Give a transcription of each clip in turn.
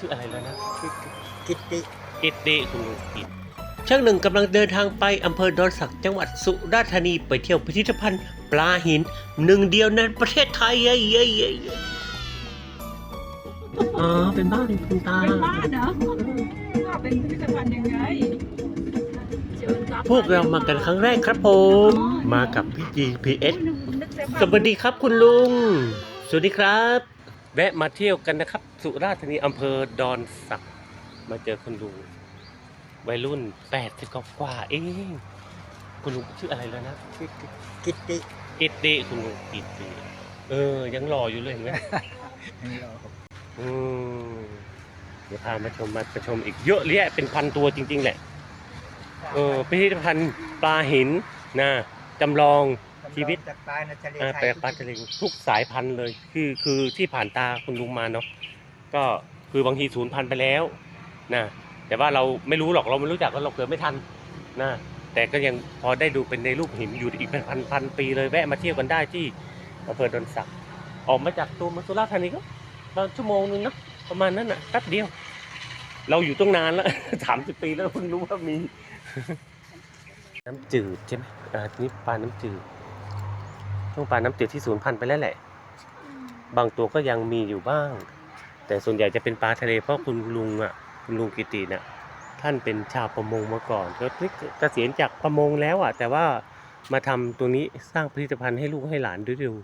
ชื่ออะไรแล้วนะชื่อกิตติกิตติคุณลุงกิตช่างหนึ่งกำลังเดินทางไปอำเภอดอนสักจังหวัดสุราษฎร์ธานีไปเที่ยวพิพิธภัณฑ์ปลาหิน หนึ่งเดียวในประเทศไทยเย้เย้เย้เย้อ๋อเป็นบ้านคุณตา เป็นบ้านเหรอก็เป็นพิพิธภัณฑ์ยังไงเชิญครับพวกเรามากันครั้งแรกครับผม มากับพี่ GPS นึกแต่ภาพสวัสดีครับคุณลุง สวัสดีครับ แวะมาเที่ยวกันนะครับ สุราษฎร์ธานีอำเภอดอนสัก มาเจอคุณลุงวัยรุ่นแปดสิบกว่าๆเองคุณลุงชื่ออะไรแล้วนะกิตติกิตติกิตติคุณลุงกิตติเออ ยังรออยู่เลยเห็นไหมอืมเดี๋ยวพามาชมมาประชมอีกเยอะแยะเป็นพันตัวจริง ๆ แหละ เออพิพิธภัณฑ์ปลาหินนะจำลอง ชีวิตจากปลายในทะเลอ่าไทแปลยปลาทะเลทุกสายพันธุ์เลย คือคือที่ผ่านตาคุณลุงมาเนาะก็คือบางทีศูนย์พันธุ์ไปแล้วนะแต่ว่าเราไม่รู้หรอกเราไม่รู้จักก็เราเกิดไม่ทันนะแต่ก็ยังพอได้ดูเป็นในรูปหินอยู่อีกเป็นพันพันปีเลยแวะมาเที่ยวกันได้ที่อำเภอดอนสักออกมาจากตัวเมืองสุราษฎร์ธานีก็ประมาณชั่วโมงนึงเนาะประมาณนั้นน่ะแป๊บเดียว เราอยู่ตั้งนานแล้วสามสิบปีแล้วเพิ่งรู้ว่ามี น้ำจืดใช่ไหมอ่านี่ปลาน้ำจืด ช่วงปลาน้ำจืดที่สูญพันธุ์ไปแล้วแหละ บางตัวก็ยังมีอยู่บ้าง แต่ส่วนใหญ่จะเป็นปลาทะเลเพราะคุณลุงอะคุณลุงกิติน่ะท่านเป็นชาวประมงมาก่อนก็เกษียณจากประมงแล้วอะ แต่ว่ามาทำตรงนี้สร้างผลิตภัณฑ์ให้ลูกให้หลานด้วยดู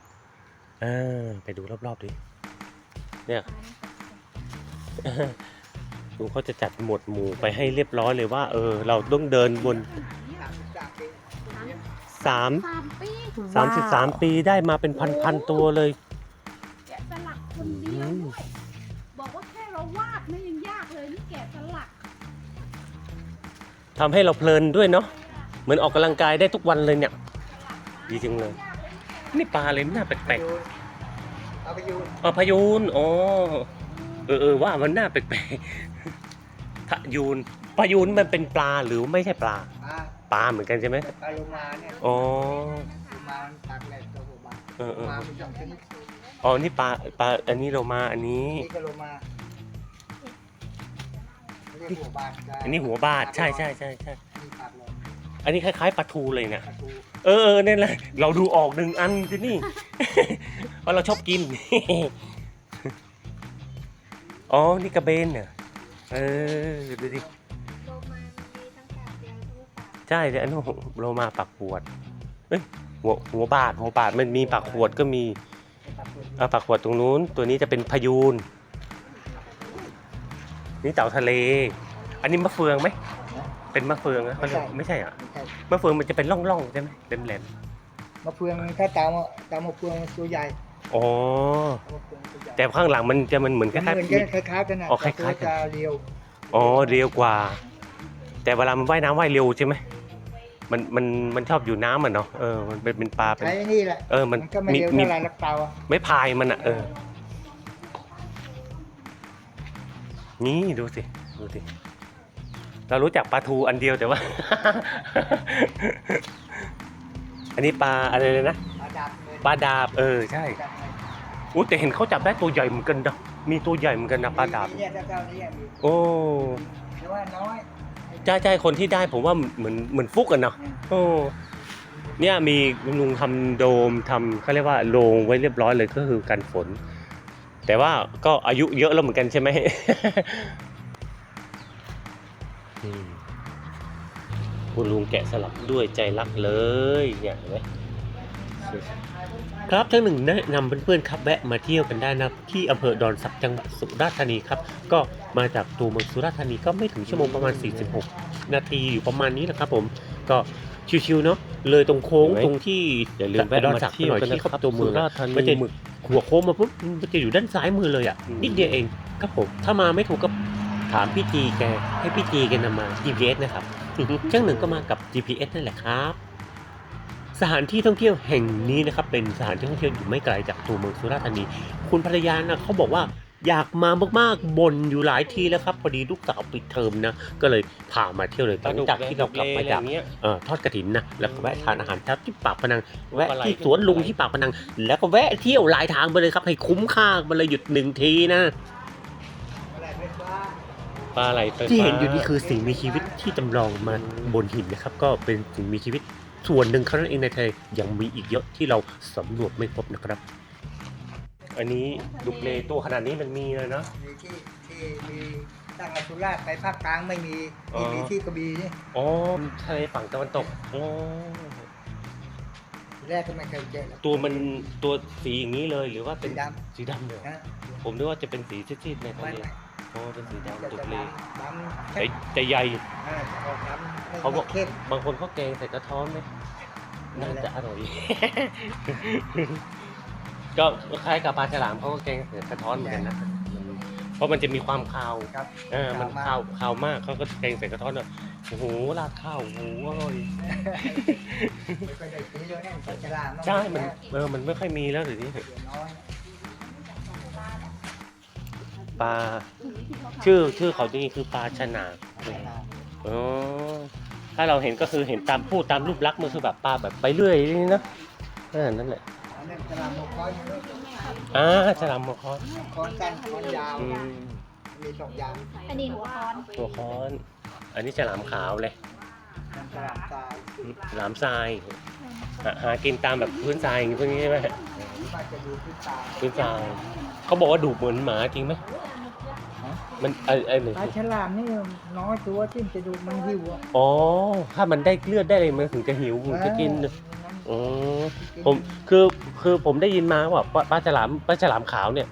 เออไปดูรอบๆดิเนี่ยลุงเขาจะจัดหมวดหมู่ไปให้เรียบร้อยเลยว่า เออ เราต้องเดินบน สามสามปีสามสิบสามปีได้มาเป็นพันพันๆตัวเลย แกะสลักคนเดียวด้วยบอกว่าแค่เราวาดไม่ยังยากเลยนี่แกะสลักทำให้เราเพลินด้วยเนาะเหมือนออกกำลังกายได้ทุกวันเลยเนี่ย ดีจังเลย นี่ปลาอะไรมันน่าแปลกเอาไปอยู่ๆอ๋อพายูนอ๋อเออเออว่ามันน่าแปลกๆพายูนพายูนมันเป็นปลาหรือไม่ใช่ปลา ปลาปลาเหมือนกันใช่ไหมปลาโลมาเนี่ยอ๋อ โลมามันปากแหลกตัวหัวบานเออเออ มาเป็นสองชนิดอ๋อ นี่ปลาปลาอันนี้เรามาอันนี้ นี่ก็โลมาเรียกหัวบานได้อันนี้หัวบาดใช่ใช่ใช่ใช่นี่ปากแหลกอันนี้คล้ายๆปลาทูเลยเนี่ยปลาทูเออเออนี่นแหละ เราดูออกหนึ่งอันที่นี่ เพราะเราชอบกิน อ๋อ นี่กระเบนเนี่ยเออ ดูดิ ใช่เดี๋ยวอันนู้นโลมาปากขวดเอ้ยหัวหัวบาดหัวบาดมันมีปากขวดก็มีปลาทูอ่าปากขวดตรงนู้น ตัวนี้จะเป็นพยูนนี่เต่าทะเล อันนี้มะเฟืองไหมเป็นมะเฟืองนะเขาเรียกไม่ใช่เหรอะไม่ใช่มะเฟืองมันจะเป็นร่องๆใช่ไหมแหลมมะเฟืองถ้าตามตามมะเฟืองมันตัวใหญ่ๆอ๋อมะเฟืองตัวใหญ่แต่ข้างหลังมันจะมันเหมือนคมันล้ายเหมือนๆกันคล้ายๆกันนะอ๋อคล้ายๆกัน แต่ตัวจะเรียวอ๋อเร็วกว่า แต่เวลามันว่ายน้ำว่ายเร็วใช่ไหม มันมันมันชอบอยู่น้ำอะเนาะเออมันเป็นเป็นปลาเป็นใช้นี่แหละเออมันมันก็ไม่มีเร็วมีเท่าไหรลักเตาอะไม่พายมันอะเออ นี่ดูสิดูสิเรารู้จักปลาทูอันเดียวแต่ว่า อันนี้ปลาอะไรเลยนะปลาดับเลยปลาดาบเออใช่ดับเลยอู้แต่เห็นเขาจับได้ตัวใหญ่เหมือนกันนะมีตัวใหญ่เหมือนกันนะปลาดาบมีเนี่ยเจ้าๆนี้มีโอ้ แต่ว่าน้อย ใช่ใช่คนที่ได้ผมว่าเหมือนเหมือนฟุกกันเนาะโอ้เนี่ยมีคุณลุงทำโดมทำเขาเรียกว่าโรงไว้เรียบร้อยเลยก็คือกันฝน แต่ว่าก็อายุเยอะแล้วเหมือนกันใช่ไหมอืมคุณลุงแกะสลักด้วยใจรักเลยเนี่ยเห็นไหม ครับทั้งหนึ่งแนะนำเพื่อนๆครับแวะมาเที่ยวกันได้นะที่อำเภอดอนสักจังหวัดสุราษฎร์ธานีครับก็มาจากตัวเมืองสุราษฎร์ธานีก็ไม่ถึงชั่วโมงประมาณ 46 นาทีอยู่ประมาณนี้แหละครับผมก็ชิวๆเนาะเลยตรงโค้งเห็นไหมตรงที่อย่าลืมแวะมาเที่ยวกันนะครับตัวเมืองสุราษฎร์ธานีมันจะหัวโค้งมาปุ๊บมันจะอยู่ด้านซ้ายมือเลยอะอืมนิดเดียวเองครับผมถ้ามาไม่ถูกก็ถามพี่จีแกให้พี่จีแกนำมา GPS นะครับช่างหนึ่งก็มากับ GPS นั่นแหละครับ สถานที่ท่องเที่ยวแห่งนี้นะครับเป็นสถานที่ท่องเที่ยวอยู่ไม่ไกลจากตัวเมืองสุราษฎร์ธานี คุณภรรยานะเขาบอกว่าอยากมามากๆบ่นอยู่หลายทีแล้วครับ พอดีลูกสาวปิดเทอมนะ ก็เลยพามาเที่ยวเลยหลังจากที่เรากลับมาจากเอ่อทอดกระถินนะ แล้วก็แวะทานอาหารเช้าที่ปากพนัง แวะที่สวนลุงที่ปากพนัง แล้วก็แวะเที่ยวหลายทางไปเลยครับ ให้คุ้มค่ามาเลยหยุดหนึ่งทีนะอะไรไม่ก็ปลาไหลไฟฟ้าที่เห็นอยู่นี่คือสิ่งมีชีวิตที่จำลองมาบนหินนะครับ ก็เป็นสิ่งมีชีวิต ส่วนหนึ่งเท่านั้นเองในทะเลยังมีอีกเยอะที่เราสำรวจไม่พบนะครับ อันนี้ดุกเลตัวขนาดนี้มันมีเลยเนาะมีที่ที่มีตั้งแต่สุราษฎร์ไปภาคกลางไม่มีอ๋อ มีมีที่กระบี่นี่อ๋อทะเลฝั่งตะวันตกอ๋อทีแรกก็ไม่เคยเจอหรอก ตัวมันตัวสีอย่างนี้เลยหรือว่าเป็นสีดสีดำเลยนะผมนึกว่าจะเป็นสีซีดๆในทะไม่เล ไม่ อ๋อเป็นสีจะดำดุจะกเลดำดำแต่เข้มแต่ใหญ่ อ่าจะออกดำไม่เขาบอกไม่เข้มบางคนเขาแกงใส่กระท้อนไหมน่าจะอร่อย ก็คล้ายกับปลาฉลามเขาก็แกงใส่กระท้อนเหมือนกันนะเพราะมันจะมีความคาวครับเออมันคาวคาวมากเขาก็แกงใส่กระท้อนอะโอ้โหราดข้าวโอ้โหอร่อยไม่ค่อยได้ซื้อเลยเนี่ยปลาฉลามเนอะใช่มันเออมันไม่ค่อยมีแล้วเดี๋ยวนี้เหลือน้อย ปลา ชื่อชื่อเขาจริงๆคือปลาชะนาปลาฉลามอ๋อถ้าเราเห็นก็คือเห็นตามพูดตามรูปลักษณ์มันคือแบบปลาแบบไปเรื่อยนี่นะเออนั่นแหละอันนั้นฉลามโมคอยมันอ่าฉลามหัวค้อนคอนสั้นคอนยาว อืมมีสองอย่างอันนี้หัวคอนหัวค้อน อันนี้ฉลามขาวเลยมันฉลามทรายฉลามทรายหาหากินตามแบบพื้นทรายอย่างงี้พวกนี้ใช่ไหมที่ว่าจะดูพื้นตาพื้นทรายเขาบอกว่าดุเหมือนหมาจริงไหม มันไอ้ไอ้หนึ่งปลาฉลามนี่น้อยตัวที่จะดูมันหิวอะอ๋อ ถ้ามันได้เลือดได้อะไรมันถึงจะหิวถึงจะกินอ๋อผมคือคือผมได้ยินมาว่าปลาปลาฉลามปลาฉลามขาวเนี่ย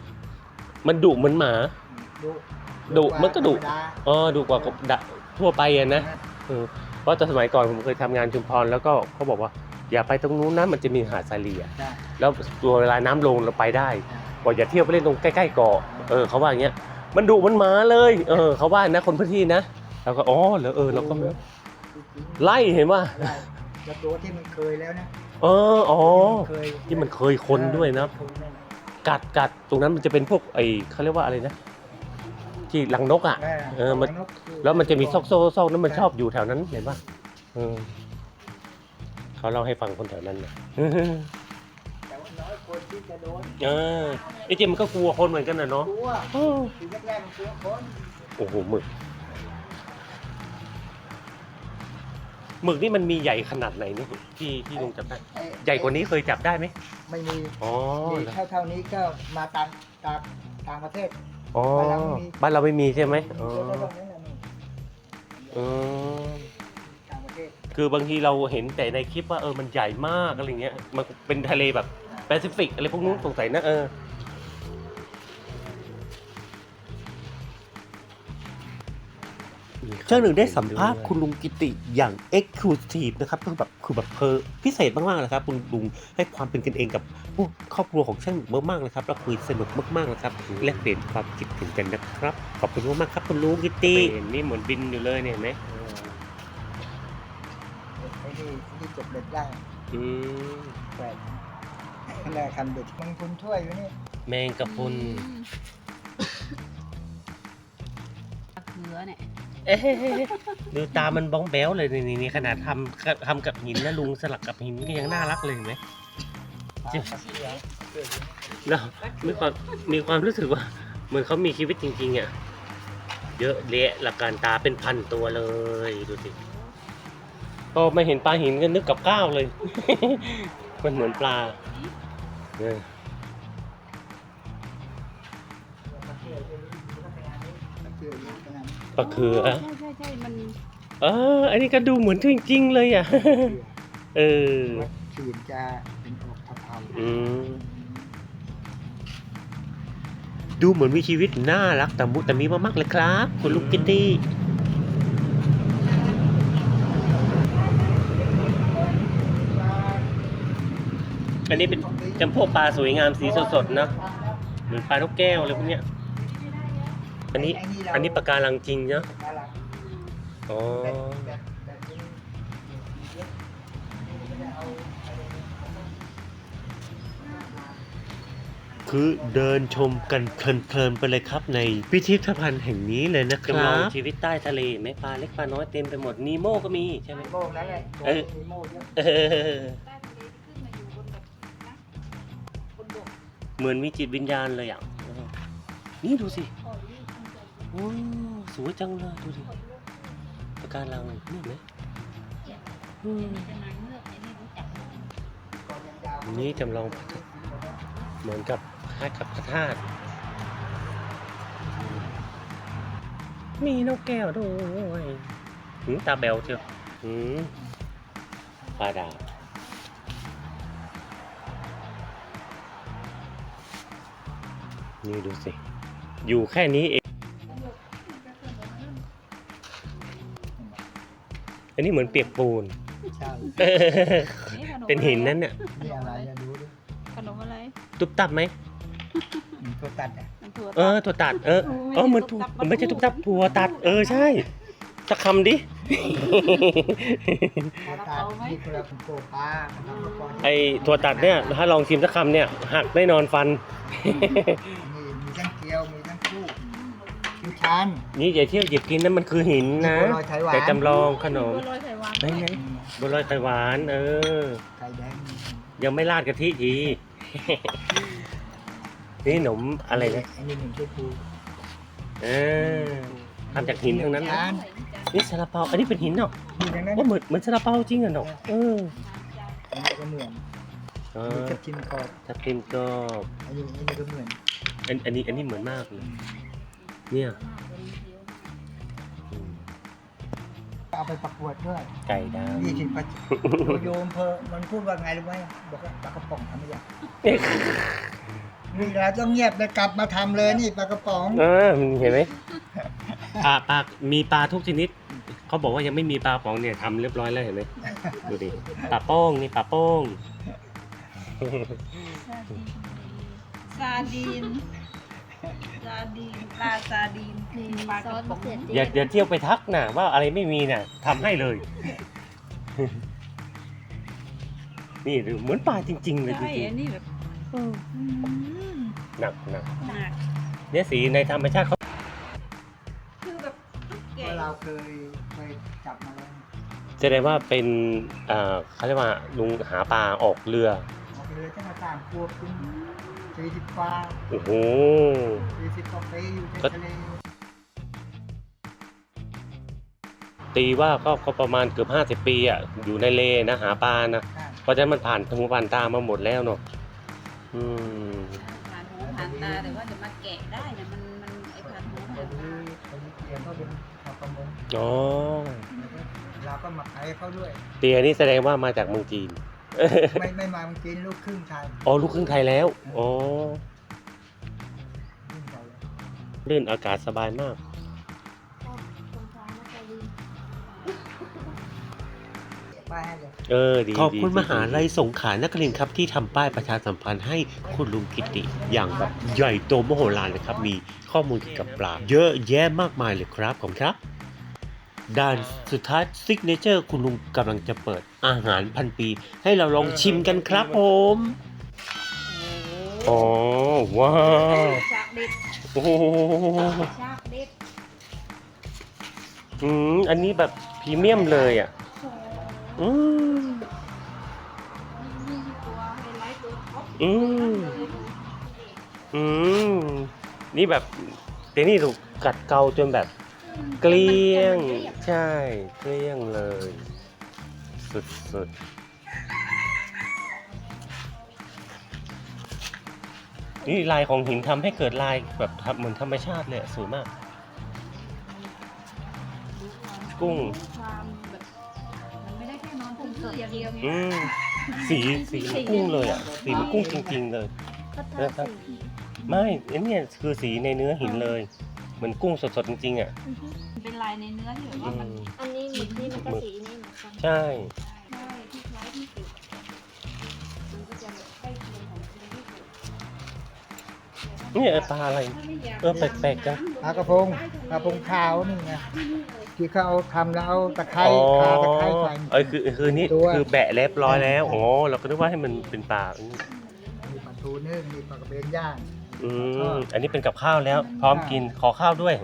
มันดุเหมือนหมาดุดุมันก็ดุธรรดาอ๋อดุกว่าดะทั่วไปอะนะเออเพราะตอนสมัยก่อนผมเคยทำงานชุมพรแล้วก็เขาบอกว่า อย่าไปตรงนู้นนะมันจะมีหาดทรายเลียได้แล้วตัวเวลาน้ำลงเราไปได้บอกอย่าเที่ยวไปเล่นตรงใกล้ๆเกาะเออเขาว่าอย่างเงี้ย มันดุมันหมาเลย เออ เขาว่านะคนพื้นที่นะเราก็อ๋อเหรอเออเราก็ไล่เห็นว่าได้แล้วตัวที่มันเคยแล้วนะเอออ๋อเคยที่มันเคยคนด้วยนะคนนั่นกัดกัดตรงนั้นมันจะเป็นพวกไอเขาเรียกว่าอะไรนะที่รังนกอะแม่เออมันกคือแล้วมันจะมีซอกโซ่ซอกนั้นมันชอบอยู่แถวนั้นเห็นป่ะเออเขาเล่าให้ฟังคนแถวนั้นนะแต่ว่าน้อย คนที่จะโดนเออไอ้เจมมันก็กลัวคนเหมือนกันนะเนาะกลัวทีแรกๆมันกลัวคนโอ้โหหมึกหมึกนี่มันมีใหญ่ขนาดไหนนี่ที่ที่ลุงจับได้ไอ้ใหญ่กว่านี้เคยจับได้ไหมไม่มีอ๋อมีเหรอเท่าเท่านี้ก็มาตามตามต่างประเทศ อ๋อบ้านเราไม่มี บ้านเราไม่มีใช่ไหมอ๋อตัวเล็กๆนั่นแหละนี่เออ คือบางทีเราเห็นแต่ในคลิปว่าเออมันใหญ่มากอะไรเงี้ย มันเป็นทะเลแบบแปซิฟิกอะไรพวกนู้นสงสัยนะเออเจ้าหนึ่งได้สัมภาษณ์คุณลุงกิติอย่างเอ็กซ์คลูซีฟนะครับคือแบบคือแบบเพอพิเศษมากๆนะครับคุณลุงให้ความเป็นกันเองกับพวกครอบครัวของช่างหนึ่งมากๆนะครับแล้วคุยสนุกมากๆนะครับแลกเปลี่ยนความคิดถึงกันนะครับขอบคุณมากๆครับคุณลุงกิติเห็นนี่เหมือนบินอยู่เลยเนี่ยเห็นไหม ไอ้นี่ที่จบเด็กได้อืมแปลกแม่คันเด็กมันคุณช่วยอยู่นี่แมงกะพรุนเขือเนี่ยเอ๊ะดูตามันบ้องแบ้วเลยนี่นี่ขนาดทำทำกับหินนะลุงสลักกับหินก็ยังน่ารักเลยเห็นไหม ปลาจริงตะเกียบเกิดอยู่นี่เรามีความมีความรู้สึกว่า เหมือนเขามีชีวิตจริงๆอะเยอะเละหลักการตาเป็นพันตัวเลยดูสิ พอมาเห็นปลาหินก็นึกกับข้าวเลย มันเหมือนปลาเออตะเกียบอยู่นี่ลักษณะนี้ตะเกียบอยู่ขนาดนี้ปลาเขือใช่ใช่ใช่มันเอออันนี้ก็ดูเหมือนจริงๆเลยอะ เออวัดขีดจะเป็นออกเทาๆอืมดูเหมือนมีชีวิตน่ารักแต่มุแต่มีมากๆเลยครับ คุณลุงกิติอันนี้เป็น จำพวกปลาสวยงามสีสดๆนะเหมือนปลานกแก้วอะไรพวกเนี้ยอันนี้อันนี้ปากการังจริงเนาะน่ารักอ๋อแบบแบบนี้เยอะไม่ได้เอาอะไรคือเดินชมกันเพลินๆไปเลยครับ ในพิพิธภัณฑ์แห่งนี้เลยนะคจำลรัองบชีวิตใต้ทะเลไหมปลาเล็กปลาน้อยเต็มไปหมดนีโม่ก็มีใช่ไหมโม่นั่นแหละเออมีโม่เยอะ เหมือนมีจิตวิญญาณเลยอะนี่ดูสิอ๋อนี่คงจะโอ้สวยจังเลยดูดิปะการังนี่ไหมอืมเป็นนางเงือกไอ้นี่รู้จักไหมอันนี้จำลองเหมือนกับคล้ายกับพระธาตุมีนกแก้วด้วยหืมตาแบวเชียวหืมปลาดาว นี่ดูสิ อยู่แค่นี้เอง อันนี้เหมือนเปียกปูน ใช่เป็นหินนั่นเนี่ยนี่อะไรจะดูดิขนมอะไรตุ๊บตับไหมมีตัวตัดอะมันถั่วเออถั่วตัด เออเออเหมือนถั่วมันไม่ใช่ตุ๊บตับถั่วตัด เออใช่สักคำดิ ตัวตัดนี่คือเราเป็นโกปลาทำมาก่อนไอถั่วตัดเนี่ย ถ้าลองชิมสักคำเนี่ย หักได้นอนฟัน ชันนี่อย่าเที่ยวหยิบกินนั่นมันคือหินนะบัวลอยไข่หวาน แต่จำลองขนมบัวลอยไข่หวานไหนไงบัวลอยไข่หวาน เออไก่แดงยังไม่ราดกะทิทีนี่ขนมอะไรนะอันนี้หนึ่งชั่วโมงเออทำจากหินทั้งนั้นนะจานนี่ซาลาเปาอันนี้เป็นหินเนาะนี่ทั้งนั้นว่าเหมือนเหมือนซาลาเปาจริงอะเนาะเอออันนี้ก็เหมือนเออันนี้อจะกินกรอบทับทิมก็อันนี้อันนี้ก็เหมือนอันอันนี้อันนี้เหมือนมากเลย เนี่ยอืมเอาไปประกวดด้วยไก่ดาวนี่ถึงประโยมเพอมันพูดว่าไงรู้ไหมบอกว่าปลากระป๋องทำไม่ยากนี่เราต้องเงียบเลยกลับมาทำเลยนี่ปลากระป๋องเออมันเห็นไหมปลาปลามีปลาทุกชนิด เขาบอกว่ายังไม่มีปลาป๋องเนี่ยทำเรียบร้อยแล้วเห็นไหมดูดิปลาโป้งนี่ปลาโป้ง ซาดีน ซาดีนปลาซาดีนปลากระป๋องอย่าอย่าเที่ยวไปทักนะว่าอะไรไม่มีน่ะทำให้เลย นี่ดูเหมือนปลาจริง ๆ เลยจใช่ริงอันนี้แบบอืมๆหนักหนักหนักเนี่ยสีในธรรมชาติเขาคือแบบแก่ว่าเราเคยไปจับมาแล้วแสดงว่าเป็นเอ่อเขาเรียกว่าลุงหาปลาออกเรือออกเรือจะมาตามพวกคุณ สี่สิบฟ้าโอ้โห สี่สิบกว่าปีอยู่ในก็ทะเลตีว่าก็ก็ประมาณเกือบห้าสิบปีอะอยู่ในเลนะหาปลานะอ่าเพราะฉะนั้นมันผ่านหูผ่านตามาหมดแล้วเนาะอืมผ่านหูผ่านตาแต่ว่าจะมาแกะได้เนี่ยมันมันไอ้ผ่านหูเดี๋ผ่ายวนนี้ตา คนนี้เตรียมเขาเป็นชาวประมงอ๋อเราก็มาขายให้เขาด้วย เตียนี่แสดงว่ามาจากเมืองจีน ไม่ไม่มาเมืองจีนลูกครึ่งไทยอ๋อลูกครึ่งไทยแล้วอ๋อครึ่งไทยแล้วลื่นอากาศสบายมาก ป้ายให้เลยเออดีขอบคุณดีมหาลัยดีสงขลานครินทร์ครับที่ทำป้ายประชาสัมพันธ์ให้คุณลุงกิติ อย่างแบบใหญ่โตมโหฬารเลยครับ มีข้อมูลเกี่ยวกับปลาเยอะแยะมากมายเลยครับผมครับ ด้านสุดท้ายซิกเนเจอร์คุณลุงกำลังจะเปิดอาหารพันปี ให้เราลองชิมกันครับผมอ๋อว้าวชากเด็ดโอ้โหชากเด็ดอืมอันนี้แบบพรีเมียมเลยอะโอ้โหอืมนี่ตัวไฮไลท์ตัวท็อปอืมเลยอืมนี่แบบเตนี่ถูกกัดเกาจนแบบ เกลี้ยง ใช่ เกลี้ยงเลย สุดสุดนี่ลายของหินทำให้เกิดลายแบบทำเหมือนธรรมชาติเลยอะสวยมาก กุ้งความแบบมันไม่ได้แค่นอนผมเสื้ออย่างเดียวไงอืมสีสีมันกุ้งเลยอะสีมันกุ้งจริง ๆ เลยนะครับไม่อันเนี้ยคือสีในเนื้อหินเลยเห มือนกุ้งสดๆจริงๆอะเป็นลายในเนื้อที่แบบอืว่ามันม อันนี้หมึกนี่มันก็สีนี่เหมือนกันใช่ ใช่ที่คล้ายที่สุดมันก็จะแบบใกล้เคียงของจริงที่สุดนี่เออปลาอะไรเออแปลกๆจัง ปลากระพงปลากระพงขาวนี่ไง ที่เขาเอาทำแล้วเอาตะไคร้อ๋อคาตะไคร้ใส่ เออคือคือนี่ตัว คือแบะเรียบร้อยแล้ว อ๋อ เราก็นึกว่าให้มันเป็นปลามีปลา ทูนึ่งมีปลากระเบนย่าง อืมอันนี้เป็นกับข้าวแล้ว พร้อมกินขอข้าวด้วย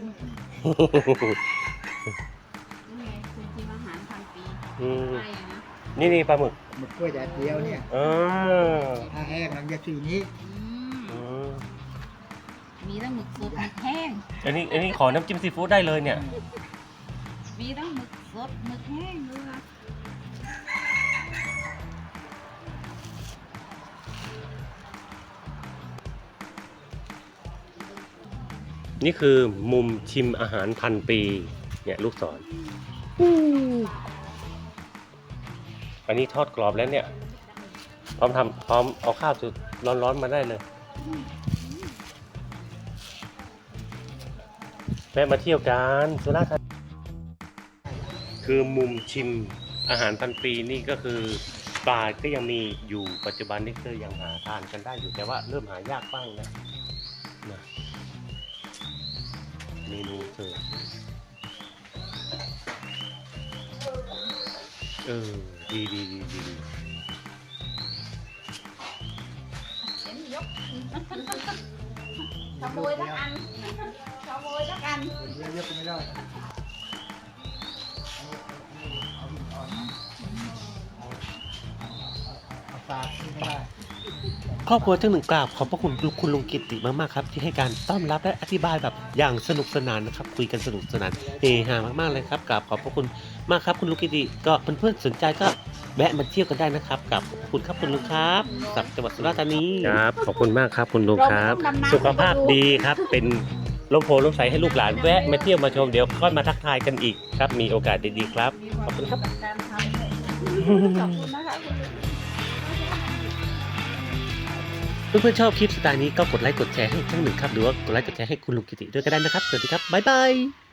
นี่ไงคุณทีมอาหารพันปีอืมไม่อะนะนี่นี่ปลาหมึกหมึกกล้วยแดดเดียวเนี่ยอ๋อถ้าแห้งมันจะสีนี้อืมอืมมมีทั้งหมึกสดหมึกแห้ง อันนี้อันนี้ขอน้ำจิ้มซีฟู้ดได้เลยเนี่ย มีทั้งหมึกสดหมึกแห้งด้วย นี่คือมุมชิมอาหารพันปี เนี่ยลูกศรอันนี้ทอดกรอบแล้วเนี่ย พร้อมทำพร้อมเอาข้าวสุดร้อนๆมาได้เลยแม่มาเที่ยวกันสุราษฎร์ธานีคือมุมชิมอาหารพันปีนี่ก็คือปลาก็ยังมีอยู่ปัจจุบันนี่ก็ยังหาทานกันได้อยู่แต่ว่าเริ่มหายากบ้างนะ เมนูเสิร์ฟเออ ดีดีดีดีดีเห็นยกขโมยละอันขโมยละอันเยอะเยอะก็ไม่ได้เอาหินอ่อนมาเอาเอาสากนี่ไม่ได้ ครอบครัวทั้งหนึ่งกราบขอบพระคุณคุณลุงกิติมากๆครับที่ให้การต้อนรับและอธิบายแบบอย่างสนุกสนานนะครับคุยกันสนุกสนานเฮฮามากๆเลยครับกราบขอบพระคุณมากครับคุณลุงกิติก็เพื่อนๆสนใจก็แวะมาเที่ยวกันได้นะครับกราบขอบคุณครับคุณลุงครับจากจังหวัดสุราษฎร์ธานีครับขอบคุณมากครับคุณลุงครับเราไม่ต้องดำน้ำสุขภาพดีครับ เป็นลมโพลมใสให้ลูกหลานแวะมาเที่ยวมาชมเดี๋ยวค่อยมาทักทายกันอีกครับมีโอกาสดีๆครับขอบคุณครับการทำเลยขอบคุณนะคะ เพื่อนๆชอบคลิปสไตล์นี้ก็กดไลค์กดแชร์ให้ทั้งหนึ่งครับหรือว่ากดไลค์กดแชร์ให้คุณลุงกิติด้วยก็ได้นะครับสวัสดีครับบ๊ายบาย